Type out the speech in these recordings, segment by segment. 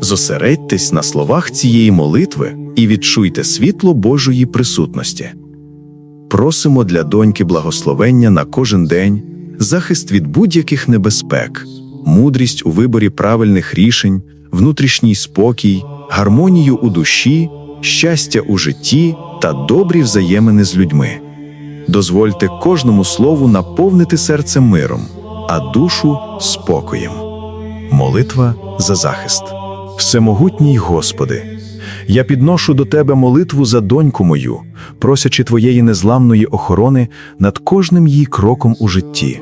Зосередьтесь на словах цієї молитви і відчуйте світло Божої присутності. Просимо для доньки благословення на кожен день, захист від будь-яких небезпек, мудрість у виборі правильних рішень, внутрішній спокій, гармонію у душі, щастя у житті та добрі взаємини з людьми. Дозвольте кожному слову наповнити серце миром, а душу спокоєм. Молитва за захист. Всемогутній Господи, я підношу до Тебе молитву за доньку мою, просячи Твоєї незламної охорони над кожним її кроком у житті.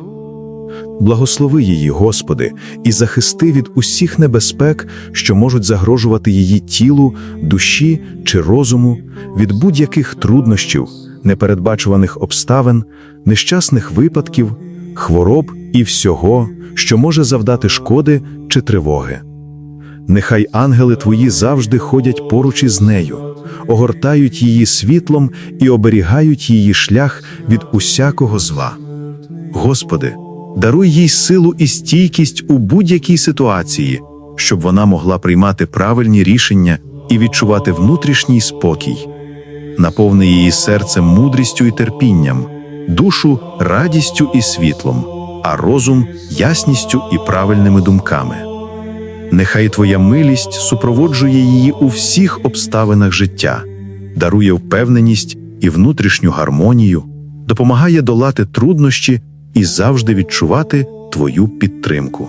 Благослови її, Господи, і захисти від усіх небезпек, що можуть загрожувати її тілу, душі чи розуму, від будь-яких труднощів, непередбачуваних обставин, нещасних випадків, хвороб і всього, що може завдати шкоди чи тривоги. Нехай ангели твої завжди ходять поруч із нею, огортають її світлом і оберігають її шлях від усякого зла. Господи, даруй їй силу і стійкість у будь-якій ситуації, щоб вона могла приймати правильні рішення і відчувати внутрішній спокій. Наповни її серце мудрістю і терпінням, душу радістю і світлом, а розум ясністю і правильними думками. Нехай Твоя милість супроводжує її у всіх обставинах життя, дарує впевненість і внутрішню гармонію, допомагає долати труднощі і завжди відчувати Твою підтримку.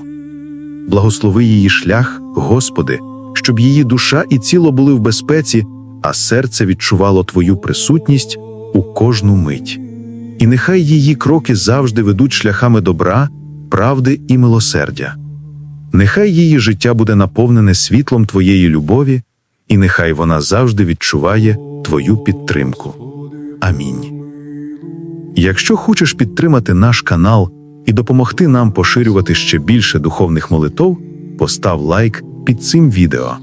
Благослови її шлях, Господи, щоб її душа і тіло були в безпеці, а серце відчувало Твою присутність у кожну мить. І нехай її кроки завжди ведуть шляхами добра, правди і милосердя. Нехай її життя буде наповнене світлом Твоєї любові, і нехай вона завжди відчуває Твою підтримку. Амінь. Якщо хочеш підтримати наш канал і допомогти нам поширювати ще більше духовних молитов, постав лайк під цим відео.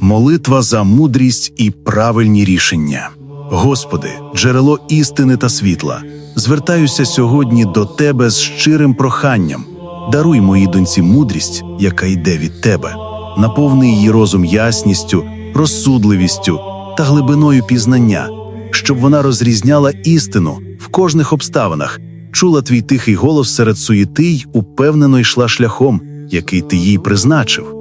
Молитва за мудрість і правильні рішення. Господи, джерело істини та світла, звертаюся сьогодні до Тебе з щирим проханням. Даруй моїй доньці мудрість, яка йде від Тебе, наповни її розум ясністю, розсудливістю та глибиною пізнання, щоб вона розрізняла істину в кожних обставинах, чула твій тихий голос серед суєти й упевнено йшла шляхом, який ти їй призначив.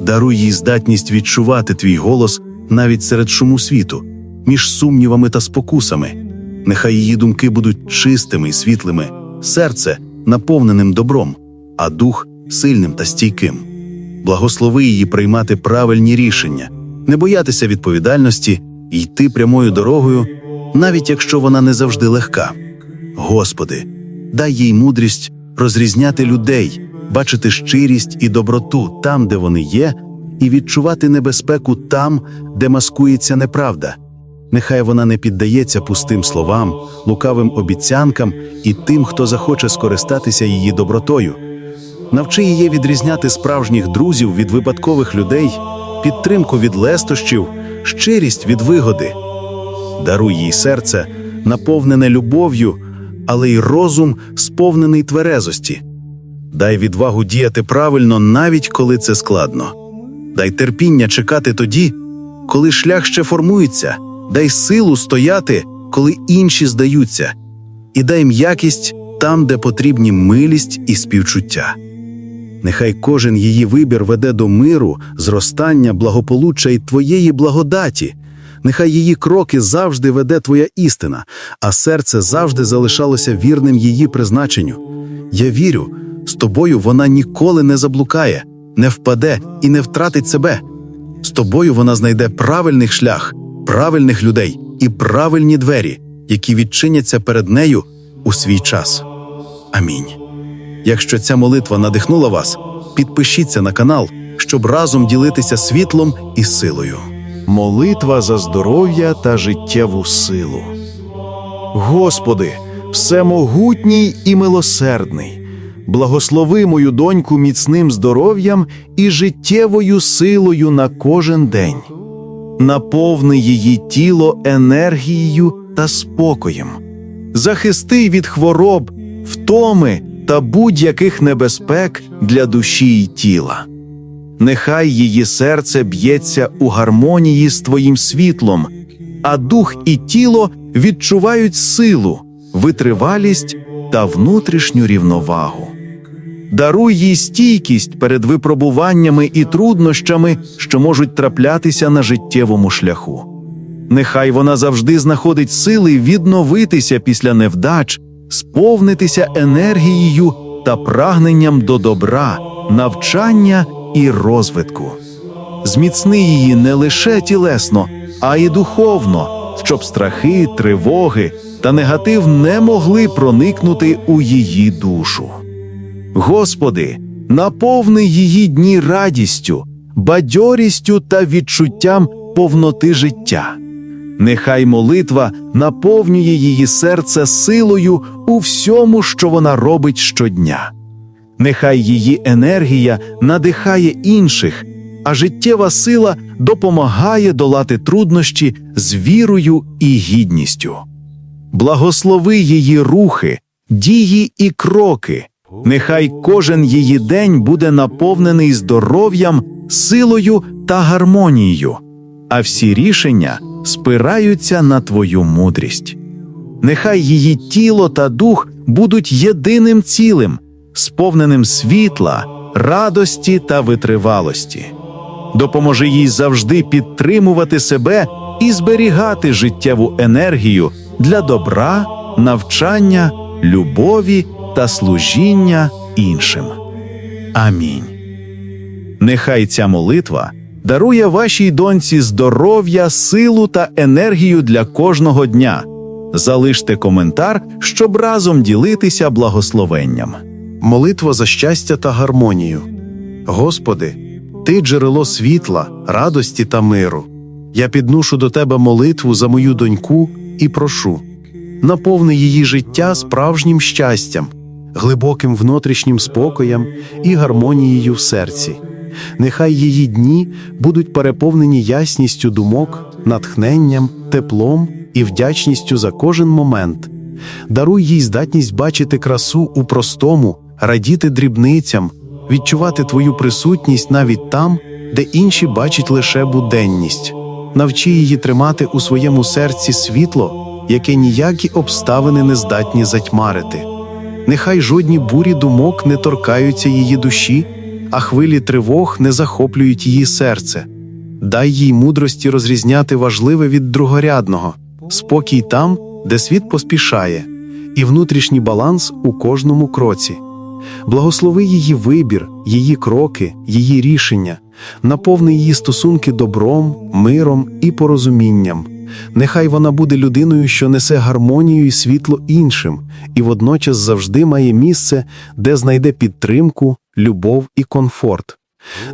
Даруй їй здатність відчувати твій голос навіть серед шуму світу, між сумнівами та спокусами. Нехай її думки будуть чистими і світлими, серце наповненим добром, а дух сильним та стійким. Благослови її приймати правильні рішення, не боятися відповідальності йти прямою дорогою, навіть якщо вона не завжди легка. Господи, дай їй мудрість розрізняти людей, бачити щирість і доброту там, де вони є, і відчувати небезпеку там, де маскується неправда. Нехай вона не піддається пустим словам, лукавим обіцянкам і тим, хто захоче скористатися її добротою. Навчи її відрізняти справжніх друзів від випадкових людей, підтримку від лестощів, щирість від вигоди. Даруй їй серце, наповнене любов'ю, але й розум, сповнений тверезості. Дай відвагу діяти правильно, навіть коли це складно. Дай терпіння чекати тоді, коли шлях ще формується, дай силу стояти, коли інші здаються, і дай м'якість там, де потрібні милість і співчуття. Нехай кожен її вибір веде до миру, зростання, благополуччя і твоєї благодаті. Нехай її кроки завжди веде твоя істина, а серце завжди залишалося вірним її призначенню. Я вірю, з тобою вона ніколи не заблукає, не впаде і не втратить себе. З тобою вона знайде правильний шлях, правильних людей і правильні двері, які відчиняться перед нею у свій час. Амінь. Якщо ця молитва надихнула вас, підпишіться на канал, щоб разом ділитися світлом і силою. Молитва за здоров'я та життєву силу. Господи, всемогутній і милосердний, благослови мою доньку міцним здоров'ям і життєвою силою на кожен день. Наповни її тіло енергією та спокоєм, захисти від хвороб, втоми та будь-яких небезпек для душі й тіла. Нехай її серце б'ється у гармонії з твоїм світлом, а дух і тіло відчувають силу, витривалість та внутрішню рівновагу. Даруй їй стійкість перед випробуваннями і труднощами, що можуть траплятися на життєвому шляху. Нехай вона завжди знаходить сили відновитися після невдач, сповнитися енергією та прагненням до добра, навчання і розвитку. Зміцни її не лише тілесно, а й духовно, щоб страхи, тривоги та негатив не могли проникнути у її душу. Господи, наповни її дні радістю, бадьорістю та відчуттям повноти життя. Нехай молитва наповнює її серце силою у всьому, що вона робить щодня. Нехай її енергія надихає інших, а життєва сила допомагає долати труднощі з вірою і гідністю. Благослови її рухи, дії і кроки. Нехай кожен її день буде наповнений здоров'ям, силою та гармонією, а всі рішення спираються на твою мудрість. Нехай її тіло та дух будуть єдиним цілим, сповненим світла, радості та витривалості. Допоможи їй завжди підтримувати себе і зберігати життєву енергію для добра, навчання, любові та служіння іншим. Амінь. Нехай ця молитва дарує вашій доньці здоров'я, силу та енергію для кожного дня. Залиште коментар, щоб разом ділитися благословенням. Молитва за щастя та гармонію. Господи, Ти джерело світла, радості та миру. Я підношу до Тебе молитву за мою доньку і прошу, наповни її життя справжнім щастям, глибоким внутрішнім спокоєм і гармонією в серці. Нехай її дні будуть переповнені ясністю думок, натхненням, теплом і вдячністю за кожен момент. Даруй їй здатність бачити красу у простому, радіти дрібницям, відчувати твою присутність навіть там, де інші бачать лише буденність. Навчи її тримати у своєму серці світло, яке ніякі обставини не здатні затьмарити. Нехай жодні бурі думок не торкаються її душі, а хвилі тривог не захоплюють її серце. Дай їй мудрості розрізняти важливе від другорядного, спокій там, де світ поспішає, і внутрішній баланс у кожному кроці. Благослови її вибір, її кроки, її рішення, наповни її стосунки добром, миром і порозумінням. Нехай вона буде людиною, що несе гармонію і світло іншим, і водночас завжди має місце, де знайде підтримку, любов і комфорт.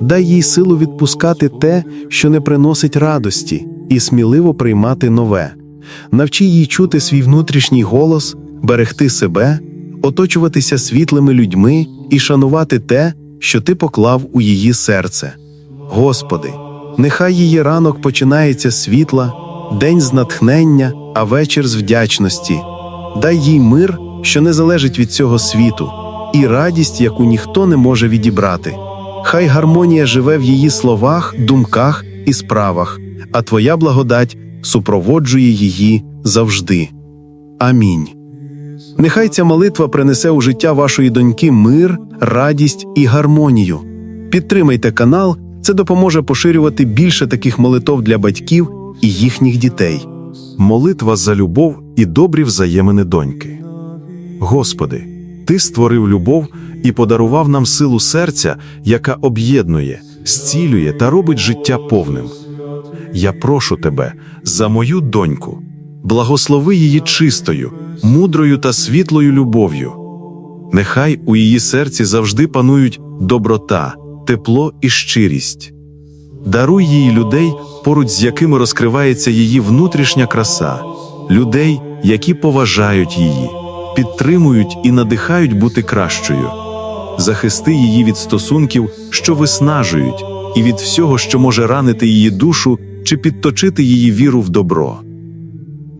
Дай їй силу відпускати те, що не приносить радості, і сміливо приймати нове. Навчи їй чути свій внутрішній голос, берегти себе, оточуватися світлими людьми і шанувати те, що ти поклав у її серце. Господи, нехай її ранок починається з світла, день з натхнення, а вечір з вдячності. Дай їй мир, що не залежить від цього світу, і радість, яку ніхто не може відібрати. Хай гармонія живе в її словах, думках і справах, а Твоя благодать супроводжує її завжди. Амінь. Нехай ця молитва принесе у життя вашої доньки мир, радість і гармонію. Підтримайте канал, це допоможе поширювати більше таких молитов для батьків і їхніх дітей. Молитва за любов і добрі взаємини доньки. Господи, Ти створив любов і подарував нам силу серця, яка об'єднує, зцілює та робить життя повним. Я прошу тебе за мою доньку, благослови її чистою, мудрою та світлою любов'ю. Нехай у її серці завжди панують доброта, тепло і щирість. Даруй їй людей, поруч з якими розкривається її внутрішня краса, людей, які поважають її, підтримують і надихають бути кращою. Захисти її від стосунків, що виснажують, і від всього, що може ранити її душу чи підточити її віру в добро.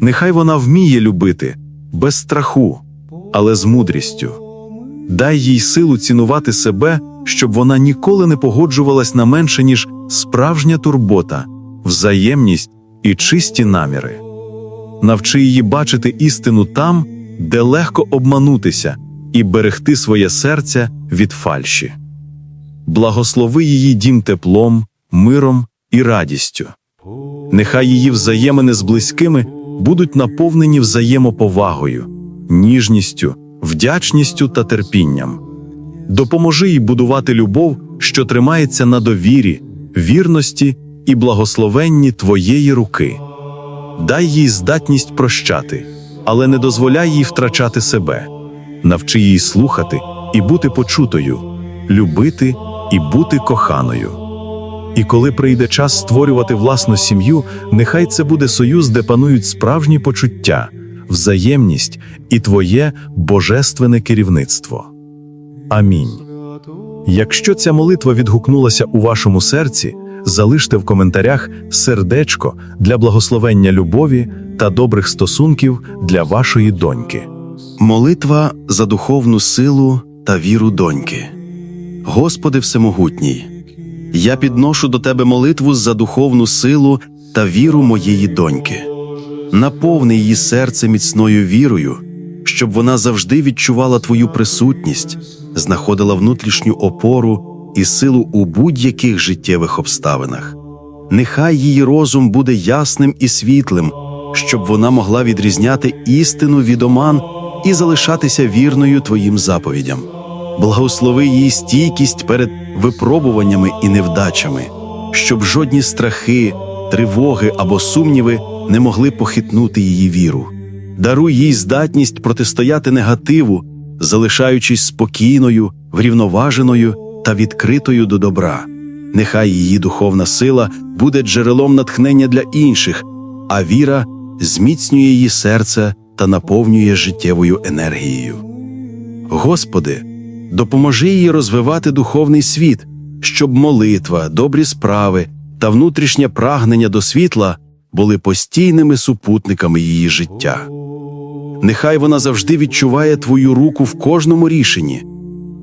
Нехай вона вміє любити без страху, але з мудрістю. Дай їй силу цінувати себе, щоб вона ніколи не погоджувалась на менше, ніж справжня турбота, взаємність і чисті наміри. Навчи її бачити істину там, де легко обманутися, і берегти своє серце від фальші. Благослови її дім теплом, миром і радістю. Нехай її взаємини з близькими будуть наповнені взаємоповагою, ніжністю, вдячністю та терпінням. Допоможи їй будувати любов, що тримається на довірі, вірності і благословенні твоєї руки. Дай їй здатність прощати, але не дозволяй їй втрачати себе. Навчи її слухати і бути почутою, любити і бути коханою. І коли прийде час створювати власну сім'ю, нехай це буде союз, де панують справжні почуття, взаємність і твоє божественне керівництво. Амінь. Якщо ця молитва відгукнулася у вашому серці, залиште в коментарях сердечко для благословення любові та добрих стосунків для вашої доньки. Молитва за духовну силу та віру доньки. Господи Всемогутній, я підношу до Тебе молитву за духовну силу та віру моєї доньки. Наповни її серце міцною вірою, щоб вона завжди відчувала Твою присутність, знаходила внутрішню опору і силу у будь-яких життєвих обставинах. Нехай її розум буде ясним і світлим, щоб вона могла відрізняти істину від оман і залишатися вірною Твоїм заповідям. Благослови її стійкість перед випробуваннями і невдачами, щоб жодні страхи, тривоги або сумніви не могли похитнути її віру. Даруй їй здатність протистояти негативу, залишаючись спокійною, врівноваженою та відкритою до добра. Нехай її духовна сила буде джерелом натхнення для інших, а віра зміцнює її серце та наповнює життєвою енергією. Господи, допоможи їй розвивати духовний світ, щоб молитва, добрі справи та внутрішнє прагнення до світла були постійними супутниками її життя. Нехай вона завжди відчуває Твою руку в кожному рішенні,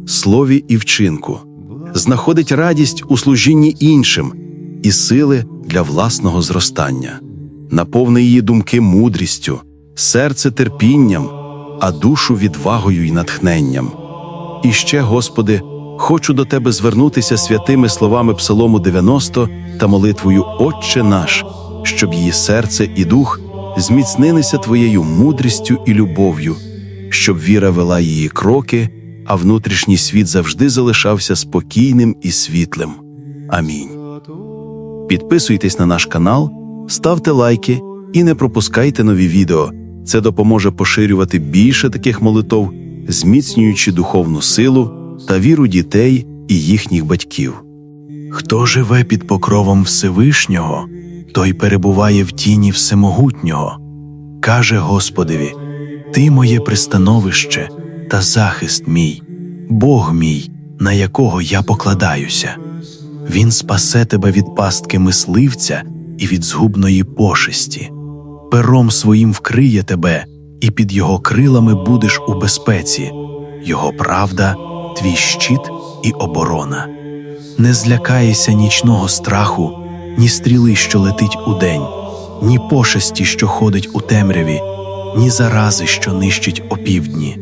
слові і вчинку, знаходить радість у служінні іншим і сили для власного зростання, наповни її думки мудрістю, серце терпінням, а душу відвагою і натхненням. І ще, Господи, хочу до Тебе звернутися святими словами Псалому 90 та молитвою Отче наш, щоб її серце і дух зміцнилися Твоєю мудрістю і любов'ю, щоб віра вела її кроки, а внутрішній світ завжди залишався спокійним і світлим. Амінь. Підписуйтесь на наш канал, ставте лайки і не пропускайте нові відео. Це допоможе поширювати більше таких молитов, зміцнюючи духовну силу та віру дітей і їхніх батьків. Хто живе під покровом Всевишнього, той перебуває в тіні Всемогутнього. Каже Господеві: Ти моє пристановище та захист мій, Бог мій, на якого я покладаюся. Він спасе тебе від пастки мисливця і від згубної пошесті. Пером своїм вкриє тебе, і під його крилами будеш у безпеці, його правда, твій щит і оборона. Не злякаєшся нічного страху, ні стріли, що летить удень, ні пошесті, що ходить у темряві, ні зарази, що нищить опівдні.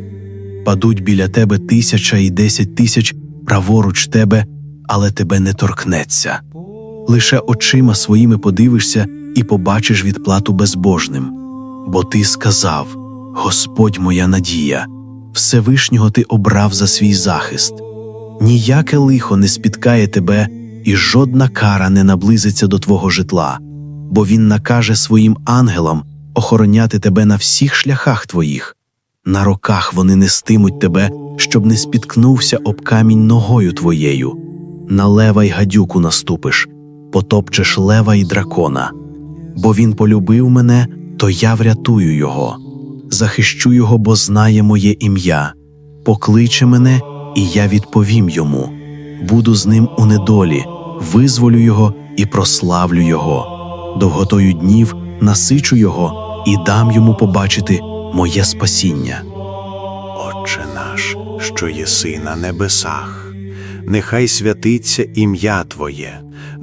Падуть біля тебе тисяча і десять тисяч праворуч тебе, але тебе не торкнеться. Лише очима своїми подивишся і побачиш відплату безбожним. Бо ти сказав: Господь моя надія, Всевишнього ти обрав за свій захист. Ніяке лихо не спіткає тебе, і жодна кара не наблизиться до твого житла, бо він накаже своїм ангелам охороняти тебе на всіх шляхах твоїх. На роках вони нестимуть тебе, щоб не спіткнувся об камінь ногою твоєю. На лева й гадюку наступиш, потопчеш лева й дракона. Бо він полюбив мене, то я врятую його, захищу його, бо знає моє ім'я, покличе мене, і я відповім йому. Буду з ним у недолі, визволю його і прославлю його. Довготою днів насичу його і дам йому побачити моє спасіння. Отче наш, що єси на небесах, нехай святиться ім'я Твоє,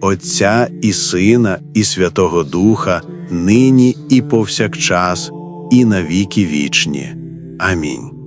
Отця і Сина, і Святого Духа, нині і повсякчас, і на віки вічні. Амінь.